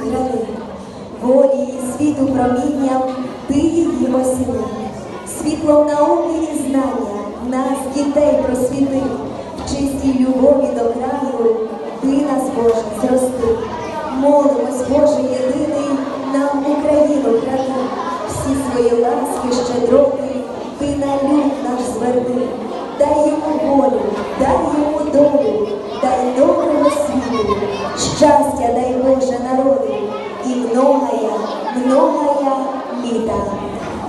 храни, волі світу промінням ти її осіни, світлом науки і знання нас, дітей, просвіти, в чистій любові до краю ти нас, Боже, зрости. Молимось, Боже єдиний, нам Україну храни, всі свої ласки щедроти, ти на люд наш зверни, дай йому волю,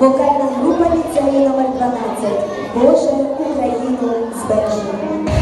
Вокальна група ліцею номер 12 Боже Україну збережи.